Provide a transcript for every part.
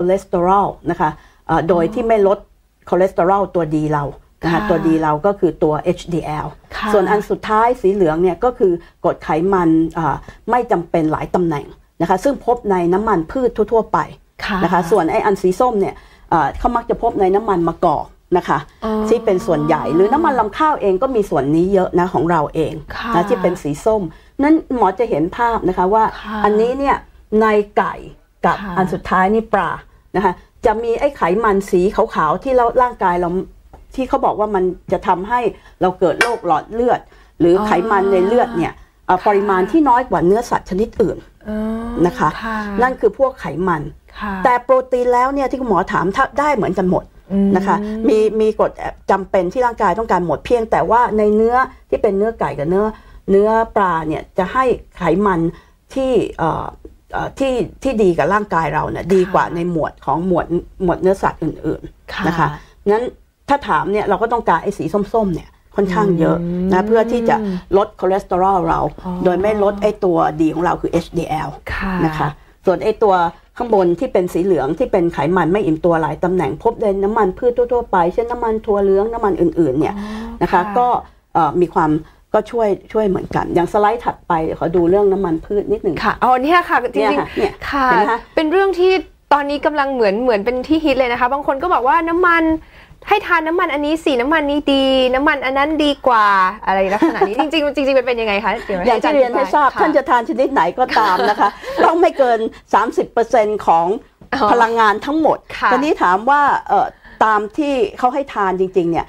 คอเลสเตอรอลนะคะโดยที่ไม่ลดคอเลสเตอรอลตัวดีเรานะคะตัวดีเราก็คือตัว HDL ส่วนอันสุดท้ายสีเหลืองเนี่ยก็คือกรดไขมันไม่จำเป็นหลายตำแหน่งนะคะซึ่งพบในน้ำมันพืชทั่ว ๆ ไปนะคะส่วนไออันสีส้มเนี่ยเขามักจะพบในน้ำมันมะกอกนะคะที่เป็นส่วนใหญ่หรือน้ำมันลำข้าวเองก็มีส่วนนี้เยอะนะของเราเองนะที่เป็นสีส้ม นั้นหมอจะเห็นภาพนะคะว่าอันนี้เนี่ยในไก่กับอันสุดท้ายนี่ปลา นะคะจะมีไอ้ไขมันสีขาวๆที่เราร่างกายเราที่เขาบอกว่ามันจะทำให้เราเกิดโรคหลอดเลือด หรือไขมันในเลือดเนี่ยปริมาณที่น้อยกว่าเนื้อสัตว์ชนิดอื่นนะคะ นั่นคือพวกไขมัน แต่โปรตีนแล้วเนี่ยที่คุณหมอถามถ้าได้เหมือนกันหมดนะคะ มีมีกฎจำเป็นที่ร่างกายต้องการหมดเพียง แต่ว่าในเนื้อที่เป็นเนื้อไก่กับเนื้อ เนื้อปลาเนี่ยจะให้ไขมันที่ ที่ที่ดีกับร่างกายเราเนี่ยดีกว่าในหมวดของหมวดหมวดเนื้อสัตว์อื่นๆนะคะงั้นถ้าถามเนี่ยเราก็ต้องการไอ้สีส้มๆเนี่ยค่อนข้างเยอะนะเพื่อที่จะลดคอเลสเตอรอลเรา โดยไม่ลดไอ้ตัวดีของเราคือ HDL นะคะส่วนไอ้ตัวข้างบนที่เป็นสีเหลืองที่เป็นไขมันไม่อิ่มตัวหลายตำแหน่งพบในน้ำมันพืชทั่วๆไป เช่นน้ำมันถั่วเหลืองน้ำมันอื่นๆเนี่ยนะคะก็มีความ ก็ช่วยช่วยเหมือนกัน อย่างสไลด์ถัดไปเดี๋ยวขอดูเรื่องน้ำมันพืชนิดหนึ่งค่ะอ๋อเนี่ยค่ะจริงๆค่ะเป็นเรื่องที่ตอนนี้กำลังเหมือนเหมือนเป็นที่ฮิตเลยนะคะ บางคนก็บอกว่าน้ำมันให้ทานน้ำมันอันนี้สีน้ำมันนี้ดี น้ำมันอันนั้นดีกว่าอะไรลักษณะนี้จริงๆจริงๆมันเป็นยังไงคะเดี๋ยวอย่างที่เรียนให้ทราบท่านจะทานชนิดไหนก็ตามนะคะ ต้องไม่เกิน 30%ของพลังงานทั้งหมดทีนี้ถามว่าตามที่เขาให้ทานจริงๆเนี่ย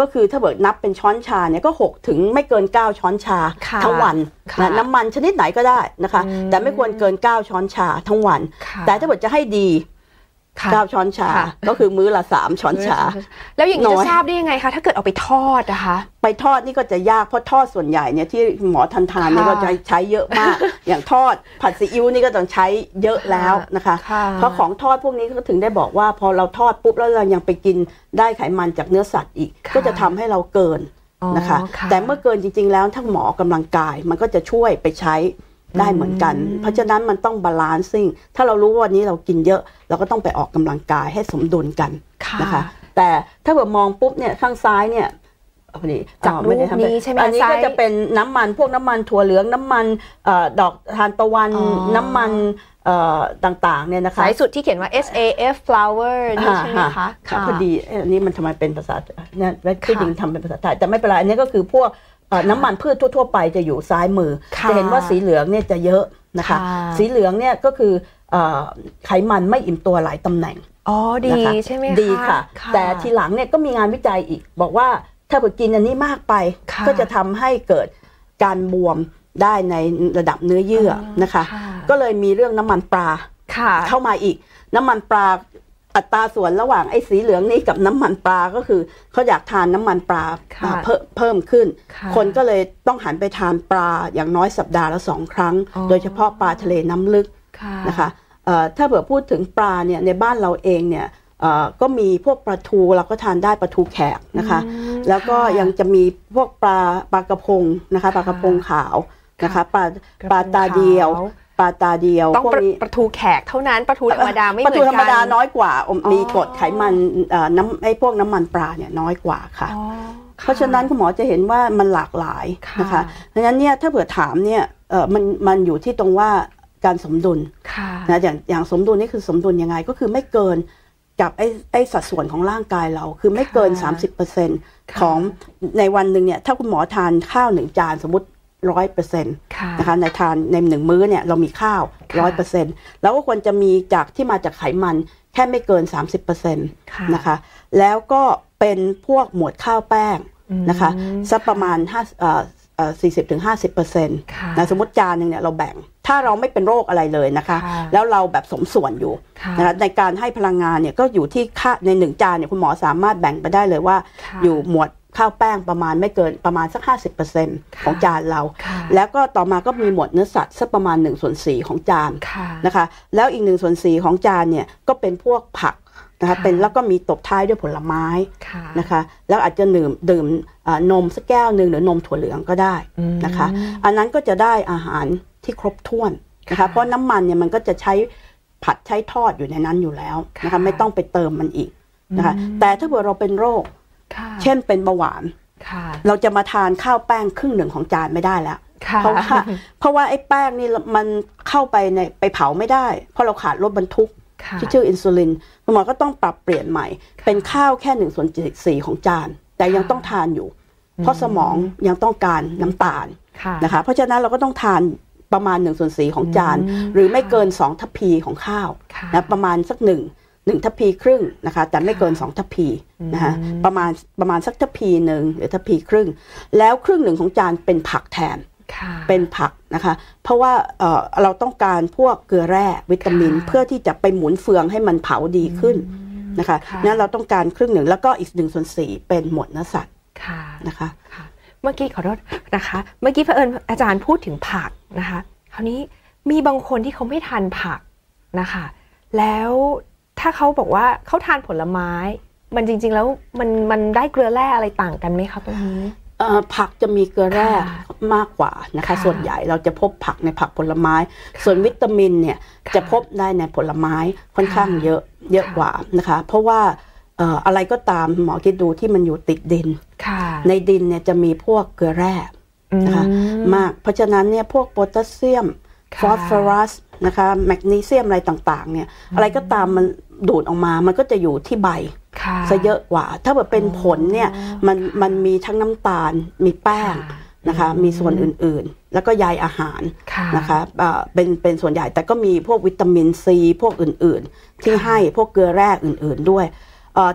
ก็คือถ้าเบิดนับเป็นช้อนชาเนี่ยก็ 6 ถึงไม่เกิน 9 ช้อนชาทั้งวันนะน้ำมันชนิดไหนก็ได้นะคะ แต่ไม่ควรเกิน 9 ช้อนชาทั้งวัน แต่ถ้าเบิดจะให้ดี เก้าช้อนชา ก็คือมื้อละสามช้อนชา แล้วอย่างนี้จะทราบได้ยังไงคะถ้าเกิดเอาไปทอดนะคะ ไปทอดนี่ก็จะยากเพราะทอดส่วนใหญ่เนี่ยที่หมอทันทานนี่ก็จะใช้เยอะมาก อย่างทอดผัดซีอิ๊วนี่ก็ต้องใช้เยอะแล้วนะคะ เพราะของทอดพวกนี้ก็ถึงได้บอกว่า พอเราทอดปุ๊บแล้วเรายังไปกินได้ไขมันจากเนื้อสัตว์อีก ก็จะทำให้เราเกินนะคะ แต่เมื่อเกินจริง ๆ แล้วถ้าหมอกำลังกายมันก็จะช่วยไปใช้ ได้เหมือนกัน เพราะฉะนั้นมันต้องบาลานซิ่งถ้าเรารู้ว่าวันนี้เรากินเยอะ เราก็ต้องไปออกกำลังกายให้สมดุลกันนะคะ แต่ถ้าแบบมองปุ๊บเนี่ยข้างซ้ายเนี่ยพอดีจากรูปนี้ใช่ไหมอันนี้ก็จะเป็นน้ำมันพวกน้ำมันถั่วเหลืองน้ำมันดอกทานตะวันน้ำมันต่างๆเนี่ยนะคะสายสุดที่เขียนว่า SAF flower นี่ใช่ไหมคะพอดีอันนี้มันทำไมเป็นภาษาเนี่ยที่จริงทำเป็นภาษาไทยแต่ไม่เป็นไรอันนี้ก็คือพวก น้ำมันพืชทั่ว ๆ ไปจะอยู่ซ้ายมือ จะเห็นว่าสีเหลืองเนี่ยจะเยอะนะคะ สีเหลืองเนี่ยก็คือไขมันไม่อิ่มตัวหลายตำแหน่งอ๋อดีใช่ไหมดีค่ะ แต่ทีหลังเนี่ยก็มีงานวิจัยอีก บอกว่าถ้าเกิดกินอันนี้มากไป ก็จะทำให้เกิดการบวมได้ในระดับเนื้อเยื่อนะคะ ก็เลยมีเรื่องน้ำมันปลาเข้ามาอีก น้ำมันปลา อัตราส่วนระหว่างไอ้สีเหลืองนี่กับน้ำมันปลาก็คือเขาอยากทานน้ำมันปลาเพิ่มเพิ่มขึ้น คนก็เลยต้องหันไปทานปลาอย่างน้อยสัปดาห์ละสองครั้ง โดยเฉพาะปลาทะเลน้ำลึกนะคะถ้าเผื่อพูดถึงปลาเนี่ยในบ้านเราเองเนี่ยก็มีพวกปลาทูเราก็ทานได้ปลาทูแขกนะคะ แล้วก็ยังจะมีพวกปลาปลากระพงนะคะปลากระพงขาวนะคะปลาปลาตาเดียว ปลาตาเดียวต้องปลาทูแขกเท่านั้นปลาทูธรรมดาไม่เหมือนกันปลาทูธรรมดาน้อยกว่ามีกรดไขมันน้ำไอ้พวกน้ำมันปลาเนี่ยน้อยกว่าค่ะเพราะฉะนั้นคุณหมอจะเห็นว่ามันหลากหลายนะคะเพราะฉะนั้นเนี่ยถ้าเผื่อถามเนี่ยเออมันมันอยู่ที่ตรงว่าการสมดุลนะอย่างอย่างสมดุลนี่คือสมดุลยังไงก็คือไม่เกินกับไอ้ไอ้สัดส่วนของร่างกายเราคือไม่เกิน 30%ของในวันหนึ่งเนี่ยถ้าคุณหมอทานข้าวหนึ่งจานสมมติ ร้อยเปอร์เซ็นต์นะคะในทานในหนึ่งมื้อเนี่ยเรามีข้าวร้อยเปอร์เซ็นต์แล้วก็ควรจะมีจากที่มาจากไขมันแค่ไม่เกิน 30เปอร์เซ็นต์นะคะแล้วก็เป็นพวกหมวดข้าวแป้งนะคะสักประมาณห้าสี่สิบถึงห้าสิบเปอร์เซ็นต์นะสมมติจานหนึ่งเนี่ยเราแบ่ง ถ้าเราไม่เป็นโรคอะไรเลยนะคะ แล้วเราแบบสมส่วนอยู่นะคะในการให้พลังงานเนี่ยก็อยู่ที่ค่าในหนึ่งจานเนี่ยคุณหมอสามารถแบ่งไปได้เลยว่า อยู่หมวด ข้าวแป้งประมาณไม่เกินประมาณสัก 50%ของจานเรา แล้วก็ต่อมาก็มีหมวดเนื้อสัตว์สักประมาณ1ส่วน4ของจานนะคะ แล้วอีก1ส่วน4ของจานเนี่ยก็เป็นพวกผักนะคะเป็นแล้วก็มีตบท้ายด้วยผลไม้นะคะ แล้วอาจจะดื่มดื่มนมสักแก้วหนึ่งหรือนมถั่วเหลืองก็ได้นะคะ อันนั้นก็จะได้อาหารที่ครบถ้วนนะคะ เพราะน้ำมันเนี่ยมันก็จะใช้ผัดใช้ทอดอยู่ในนั้นอยู่แล้วนะคะ ไม่ต้องไปเติมมันอีกนะคะ แต่ถ้าเกิดเราเป็นโรค เช่นเป็นเบาหวานเราจะมาทานข้าวแป้งครึ่งหนึ่งของจานไม่ได้แล้วเพราะว่าเพราะว่าไอ้แป้งนี่มันเข้าไปในไปเผาไม่ได้ เพราะเราขาดรถบรรทุกที่ชื่ออินซูลินคุณหมอก็ต้องปรับเปลี่ยนใหม่ เป็นข้าวแค่หนึ่งส่วนสี่ของจาน แต่ยังต้องทานอยู่ เพราะสมองยังต้องการน้ำตาลนะคะเพราะฉะนั้นเราก็ต้องทานประมาณหนึ่งส่วนสี่ของจาน หรือไม่เกินสองทัพพีของข้าวนะประมาณสักหนึ่ง หนึ่งทัพพีครึ่งนะคะแต่ไม่เกินสองทัพพีนะคะประมาณประมาณสักทัพพีหนึ่งหรือทัพพีครึ่ง แล้วครึ่งหนึ่งของจานเป็นผักแทนเป็นผักนะคะ เพราะว่าเเราต้องการพวกเกลือแร่วิตามิน เพื่อที่จะไปหมุนเฟืองให้มันเผาดีขึ้นนะคะนั้นเราต้องการครึ่งหนึ่งแล้วก็อีกหนึ่งส่วนสี่เป็นหมดเนื้อสัตว์นะคะเมื่อกี้ขอโทษนะคะ เมื่อกี้เผอิญอาจารย์พูดถึงผักนะคะ คราวนี้มีบางคนที่เขาไม่ทานผักนะคะ แล้ว ถ้าเขาบอกว่าเขาทานผลไม้ มันจริง ๆ แล้วมันมันได้เกลือแร่อะไรต่างกันไหมคะตรงนี้ผักจะมีเกลือแร่มากกว่านะคะ ส่วนใหญ่เราจะพบผักในผักผลไม้ ส่วนวิตามินเนี่ยจะพบได้ในผลไม้ค่อนข้างเยอะเยอะกว่านะคะ เพราะว่าอะไรก็ตามหมอคิดดูที่มันอยู่ติดดินในดินเนี่ยจะมีพวกเกลือแร่นะคะมากเพราะฉะนั้นเนี่ยพวกโพแทสเซียม ฟอสฟอรัสนะคะแมกนีเซียมอะไรต่างๆเนี่ยอะไรก็ตามมันดูดออกมามันก็จะอยู่ที่ใบซะเยอะกว่า ถ้าแบบเป็นผลเนี่ยมันมันมีทั้งน้ำตาลมีแป้งนะคะมีส่วนอื่นๆ แล้วก็ใยอาหารนะคะเป็นเป็นส่วนใหญ่แต่ก็มีพวกวิตามินซี พวกอื่นๆ ที่ให้พวกเกลือแร่อื่น ๆด้วย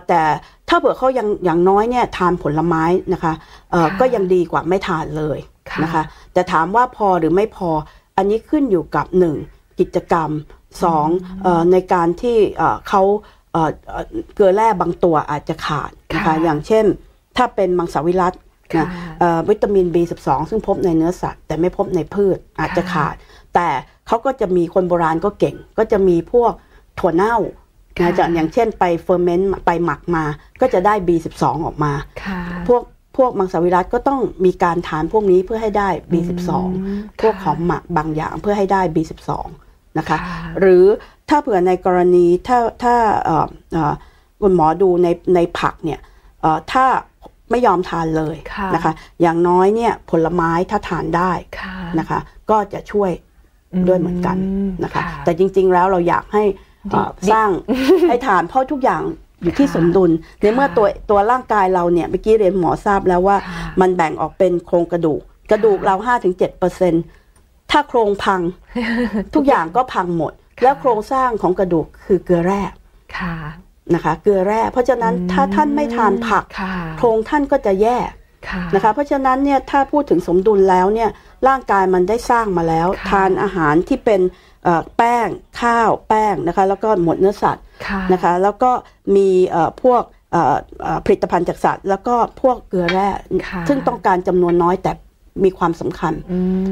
แต่ถ้าเผื่อเขายังอย่างน้อยเนี่ยทานผลไม้นะคะก็ยังดีกว่าไม่ทานเลยนะคะแต่ถามว่าพอหรือไม่พอ อันนี้ขึ้นอยู่กับหนึ่งกิจกรรมสองในการที่เขาเกลือแร่บางตัวอาจจะขาดนะคะอย่างเช่น ถ้าเป็นมังสวิรัตนะวิตามิน B12 ซึ่งพบในเนื้อสัตว์ แต่ไม่พบในพืชอาจจะขาด แต่เขาก็จะมีคนโบราณก็เก่ง ก็จะมีพวกถั่วเน่านะจะอย่างเช่นไปเฟอร์เมนต์ไปหมักมาก็จะได้ B12 ออกมา พวก พวกมังสวิรัตก็ต้องมีการทานพวกนี้เพื่อให้ได้ B12 พวกของหมักบางอย่างเพื่อให้ได้ B12 นะคะหรือถ้าเผื่อในกรณีถ้าถ้าคุณหมอดูในในผักเนี่ยถ้าไม่ยอมทานเลยนะคะ อย่างน้อยเนี่ยผลไม้ถ้าทานได้นะคะ ก็จะช่วยด้วยเหมือนกันนะคะ แต่จริงๆแล้วเราอยากให้สร้างให้ทานเพราะทุกอย่าง อยู่ที่สมดุลในเมื่อตัวตัวร่างกายเราเนี่ยเมื่อกี้เรียนหมอทราบแล้วว่า มันแบ่งออกเป็นโครงกระดูก กระดูกเราห้าถึงเจ็ดเปอร์เซ็นถ้าโครงพัง ทุกอย่างก็พังหมด แล้วโครงสร้างของกระดูกคือเกลือแร่นะคะ เกลือแร่ เพราะฉะนั้นถ้าท่านไม่ทานผัก โครงท่านก็จะแย่ นะคะเพราะฉะนั้นเนี่ยถ้าพูดถึงสมดุลแล้วเนี่ยร่างกายมันได้สร้างมาแล้ว ทานอาหารที่เป็นแป้งข้าวแป้งนะคะแล้วก็หมดเนื้อสัตว์นะคะแล้วก็มีพวกผลิตภัณฑ์จากสัตว์ แล้วก็พวกเกลือแร่ซึ่งต้องการจำนวนน้อยแต่มีความสำคัญ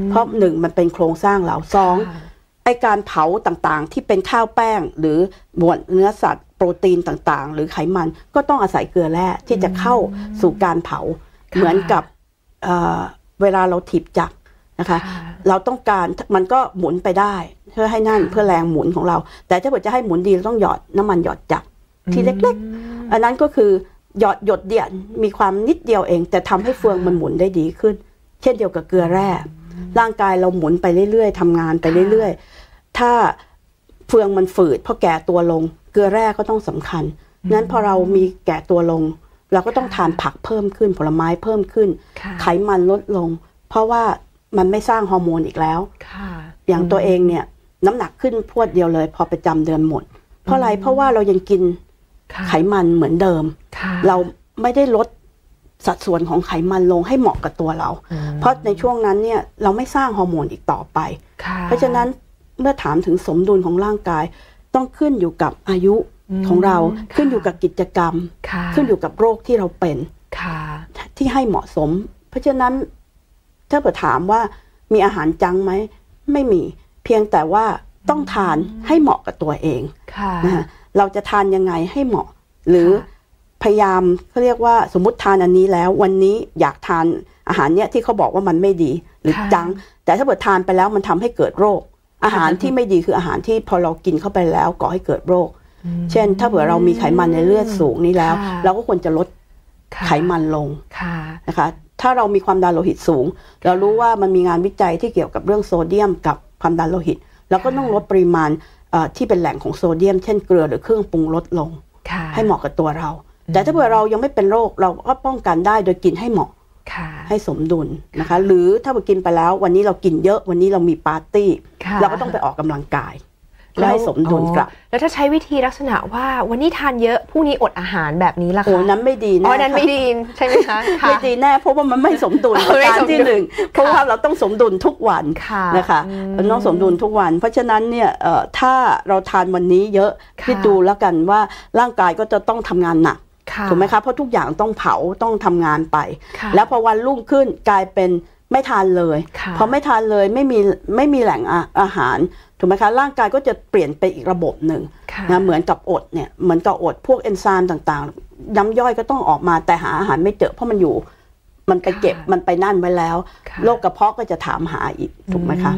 เพราะหนึ่งมันเป็นโครงสร้างเราสองไอการเผาต่างๆ ที่เป็นข้าวแป้งหรือหมวดเนื้อสัตว์ โปรตีนต่างๆ หรือไขมันก็ต้องอาศัยเกลือแร่ที่จะเข้าสู่การเผา เหมือนกับเวลาเราถีบจักรนะคะ เราต้องการมันก็หมุนไปได้เพื่อให้นั่นเพื่อแรงหมุนของเรา แต่ถ้าเกิดจะให้หมุนดีเราต้องหยอดน้ำมันหยอดจักที่เล็ก ๆ อันนั้นก็คือหยอดหยดเดียวมีความนิดเดียวเอง แต่ทำให้เฟืองมันหมุนได้ดีขึ้น เช่นเดียวกับเกลือแร่ร่างกายเราหมุนไปเรื่อยๆทำงานไปเรื่อยๆ ถ้าเฟืองมันฝืดพอแก่ตัวลง เกลือแร่ก็ต้องสำคัญนั้นพอเรามีแก่ตัวลง เราก็ต้องทานผักเพิ่มขึ้นผลไม้เพิ่มขึ้น ไขมันลดลง เพราะว่ามันไม่สร้างฮอร์โมนอีกแล้วอย่างตัวเองเนี่ยน้ำหนักขึ้นพวดเดียวเลย พอประจำเดือนหมด เพราะอะไรเพราะว่าเรายังกินไขมันเหมือนเดิม เราไม่ได้ลดสัดส่วนของไขมันลงให้เหมาะกับตัวเรา เพราะในช่วงนั้นเนี่ยเราไม่สร้างฮอร์โมนอีกต่อไป เพราะฉะนั้นเมื่อถามถึงสมดุลของร่างกาย ต้องขึ้นอยู่กับอายุ ของเราขึ้นอยู่กับกิจกรรม ขึ้นอยู่กับโรคที่เราเป็นที่ให้เหมาะสม เพราะฉะนั้นถ้าเกิดถามว่ามีอาหารจังไหม ไม่มีเพียงแต่ว่าต้องทานให้เหมาะกับตัวเองนะเราจะทานยังไงให้เหมาะ หรือพยายามเขาเรียกว่าสมมติทานอันนี้แล้ว วันนี้อยากทานอาหารเนี้ยที่เขาบอกว่ามันไม่ดี หรือจัง แต่ถ้าเกิดทานไปแล้วมันทำให้เกิดโรค อาหารที่ไม่ดีคืออาหารที่พอเรากินเข้าไปแล้วก่อให้เกิดโรค เช่น ถ้าเผื่อเรามีไขมันในเลือดสูงนี่แล้ว เราก็ควรจะลดไขมันลงนะคะ ถ้าเรามีความดันโลหิตสูง เรารู้ว่ามันมีงานวิจัยที่เกี่ยวกับเรื่องโซเดียมกับความดันโลหิตเราก็ต้องลดปริมาณที่เป็นแหล่งของโซเดียม เช่นเกลือหรือเครื่องปรุงลดลง ให้เหมาะกับตัวเรา แต่ถ้าเผื่อเรายังไม่เป็นโรคเราก็ป้องกันได้โดยกินให้เหมาะให้สมดุลนะคะ หรือถ้าเรากินไปแล้ววันนี้เรากินเยอะวันนี้เรามีปาร์ตี้ เราก็ต้องไปออกกำลังกาย แล้วให้สมดุลกลับ แล้วถ้าใช้วิธีลักษณะว่าวันนี้ทานเยอะพรุ่งนี้อดอาหารแบบนี้ล่ะคะโอ้นั้นไม่ดีแน่อ๋อนั้นไม่ดีใช่ไหมคะไม่ดีแน่เพราะว่ามันไม่สมดุลการที่หนึ่งเพราะว่าเราต้องสมดุลทุกวันนะคะเราต้องสมดุลทุกวัน เพราะฉะนั้นเนี่ยถ้าเราทานวันนี้เยอะคิดดูแล้วกันว่าร่างกายก็จะต้องทำงานหนักถูกไหมคะเพราะทุกอย่างต้องเผาต้องทำงานไป แล้วพอวันรุ่งขึ้นกลายเป็น ไม่ทานเลยพอไม่ทานเลยไม่มีไม่มีแหล่งอาหารถูกไหมคะร่างกายก็จะเปลี่ยนไปอีกระบบหนึ่งนะเหมือนกับอดเนี่ยเหมือนกับอดพวกเอนไซม์ต่างๆย้ำย่อยก็ต้องออกมาแต่หาอาหารไม่เจอเพราะมันอยู่มันไปเก็บมันไปนั่นไว้แล้วโรคกระเพาะก็จะถามหาอีกถูกไหมคะ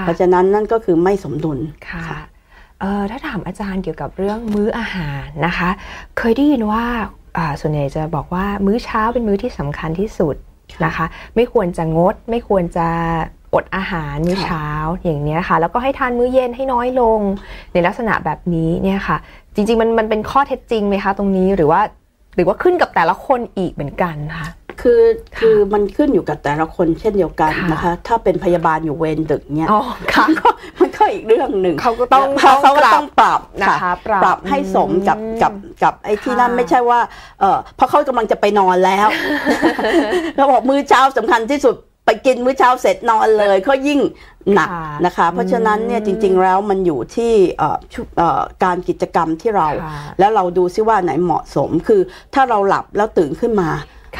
เพราะฉะนั้นนั่นก็คือไม่สมดุลค่ะถ้าถามอาจารย์เกี่ยวกับเรื่องมื้ออาหารนะคะ เคยได้ยินว่าส่วนใหญ่จะบอกว่ามื้อเช้าเป็นมื้อที่สำคัญที่สุด นะคะ ไม่ควรจะงด ไม่ควรจะอดอาหารมื้อเช้าอย่างนี้ค่ะ แล้วก็ให้ทานมื้อเย็นให้น้อยลงในลักษณะแบบนี้เนี่ยค่ะ จริง ๆ มันมันเป็นข้อเท็จจริงไหมคะตรงนี้หรือว่าหรือว่าขึ้นกับแต่ละคนอีกเหมือนกันคะ คือคือมันขึ้นอยู่กับแต่ละคนเช่นเดียวกันนะคะ ถ้าเป็นพยาบาลอยู่เวรดึกเนี่ยก็มันก็อีกเรื่องหนึ่งเขาก็ต้องเขาก็ต้องปรับนะคะปรับให้สมกับกับกับไอ้ที่นั่นไม่ใช่ว่าเออเพราะเขากำลังจะไปนอนแล้วเขาบอกมื้อเช้าสำคัญที่สุดไปกินมื้อเช้าเสร็จนอนเลยเขายิ่งหนักนะคะ เพราะฉะนั้นเนี่ยจริง ๆ แล้วมันอยู่ที่การกิจกรรมที่เรา แล้วเราดูซิว่าไหนเหมาะสมคือถ้าเราหลับแล้วตื่นขึ้นมา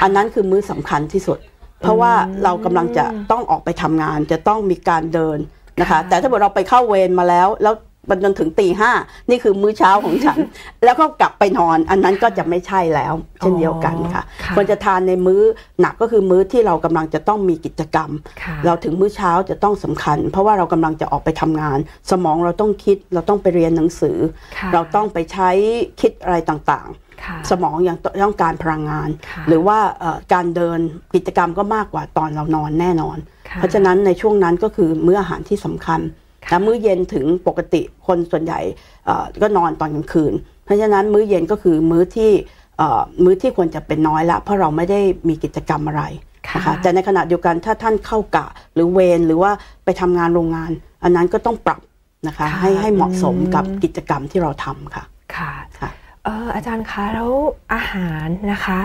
อันนั้นคือมื้อสำคัญที่สุด เพราะว่าเรากำลังจะต้องออกไปทำงาน จะต้องมีการเดินนะคะ แต่ถ้าเราไปเข้าเวรมาแล้ว แล้วมันจนถึงตีห้านี่คือมื้อเช้าของฉัน แล้วก็กลับไปนอน อันนั้นก็จะไม่ใช่แล้ว เช่นเดียวกันค่ะควรจะทานในมื้อหนักก็คือมื้อที่เรากำลังจะต้องมีกิจกรรม เราถึงมื้อเช้าจะต้องสำคัญ เพราะว่าเรากำลังจะออกไปทำงาน สมองเราต้องคิดเราต้องไปเรียนหนังสือ เราต้องไปใช้คิดอะไรต่าง สมองยังต้องการพลังงาน หรือว่าการเดินกิจกรรมก็มากกว่าตอนเรานอนแน่นอน เพราะฉะนั้นในช่วงนั้นก็คือมื้ออาหารที่สำคัญและมื้อเย็นถึงปกติคนส่วนใหญ่ก็นอนตอนกลางคืน เพราะฉะนั้นมื้อเย็นก็คือมื้อที่มื้อที่ควรจะเป็นน้อยละ เพราะเราไม่ได้มีกิจกรรมอะไรนะคะแต่ในขณะเดียวกันถ้าท่านเข้ากะหรือเวรหรือว่าไปทำงานโรงงาน อันนั้นก็ต้องปรับนะคะ ให้ให้เหมาะสมกับกิจกรรมที่เราทำค่ะค่ะเอออาจารย์คะแล้วอาหารนะคะ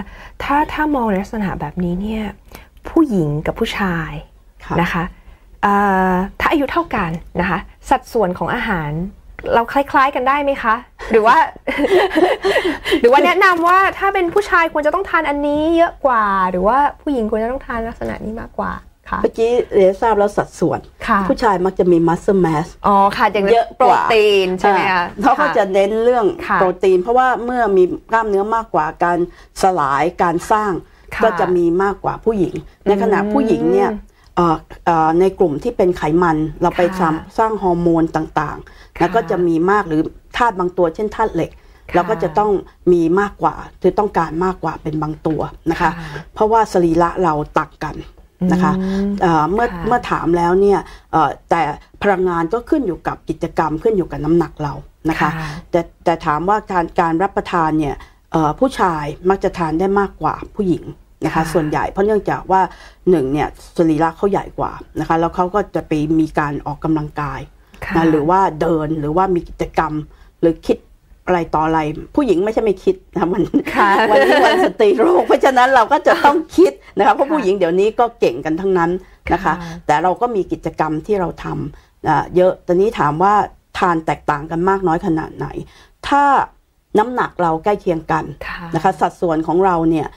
ถ้าถ้ามองในลักษณะแบบนี้เนี่ยผู้หญิงกับผู้ชายนะคะถ้าอายุเท่ากันนะคะ สัดส่วนของอาหารเราคล้ายๆกันได้ไหมคะ หรือว่า หรือว่าแนะนำว่าถ้าเป็นผู้ชายควรจะต้องทานอันนี้เยอะกว่า หรือว่าผู้หญิงควรจะต้องทานลักษณะนี้มากกว่า เมื่อกี้เรียนทราบแล้วสัดส่วน ผู้ชายมักจะมีมัสเซอร์แมสอ๋อค่ะอย่างเยอะโปรตีนใช่ไหมคะเขาก็จะเน้นเรื่องโปรตีน เพราะว่าเมื่อมีกล้ามเนื้อมากกว่าการสลายการสร้าง ก็จะมีมากกว่าผู้หญิง ในขณะผู้หญิงเนี่ยในกลุ่มที่เป็นไขมันเราไปสร้างฮอร์โมนต่างๆ แล้วก็จะมีมากหรือธาตุบางตัวเช่นธาตุเหล็กเราก็จะต้องมีมากกว่าคือต้องการมากกว่าเป็นบางตัวนะคะ เพราะว่าสรีระเราตักกัน นะคะเมื่อเมื่อถามแล้วเนี่ยแต่พลังงานก็ขึ้นอยู่กับกิจกรรมขึ้นอยู่กับน้ำหนักเรานะคะแต่แต่ถามว่าการการรับประทานเนี่ยผู้ชายมักจะทานได้มากกว่าผู้หญิงนะคะส่วนใหญ่เพราะเนื่องจากว่าหนึ่งเนี่ยสรีระเขาใหญ่กว่านะคะแล้วเขาก็จะไปมีการออกกำลังกายนะหรือว่าเดินหรือว่ามีกิจกรรมหรือคิด อะไรต่ออะไร ผู้หญิงไม่ใช่ไม่คิดนะมันวันนี้วันสตรีโลกเพราะฉะนั้นเราก็จะต้องคิดนะคะเพราะผู้หญิงเดี๋ยวนี้ก็เก่งกันทั้งนั้นนะคะ แต่เราก็มีกิจกรรมที่เราทำเยอะตอนนี้ถามว่าทานแตกต่างกันมากน้อยขนาดไหน ถ้าน้ำหนักเราใกล้เคียงกันนะคะสัดส่วนของเราเนี่ย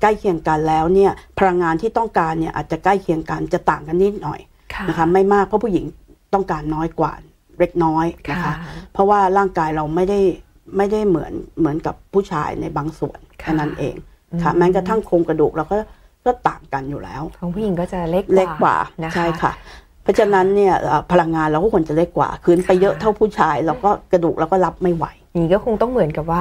ใกล้เคียงกันแล้วเนี่ยพลังงานที่ต้องการเนี่ยอาจจะใกล้เคียงกันจะต่างกันนิดหน่อยนะคะไม่มากเพราะผู้หญิงต้องการน้อยกว่าเล็กน้อยนะคะ เพราะว่าร่างกายเราไม่ได้ ไม่ได้เหมือนเหมือนกับผู้ชายในบางส่วนแค่นั้นเองค่ะแม้กระทั่งโครงกระดูกเราก็ก็ต่างกันอยู่แล้ว ของผู้หญิงก็จะเล็กเล็กกว่าใช่ค่ะ เพราะฉะนั้นเนี่ยพลังงานเราก็ควรจะเล็กกว่าคืนไปเยอะเท่าผู้ชายเราก็กระดูกเราก็รับไม่ไหวนี่ก็คงต้องเหมือนกับว่า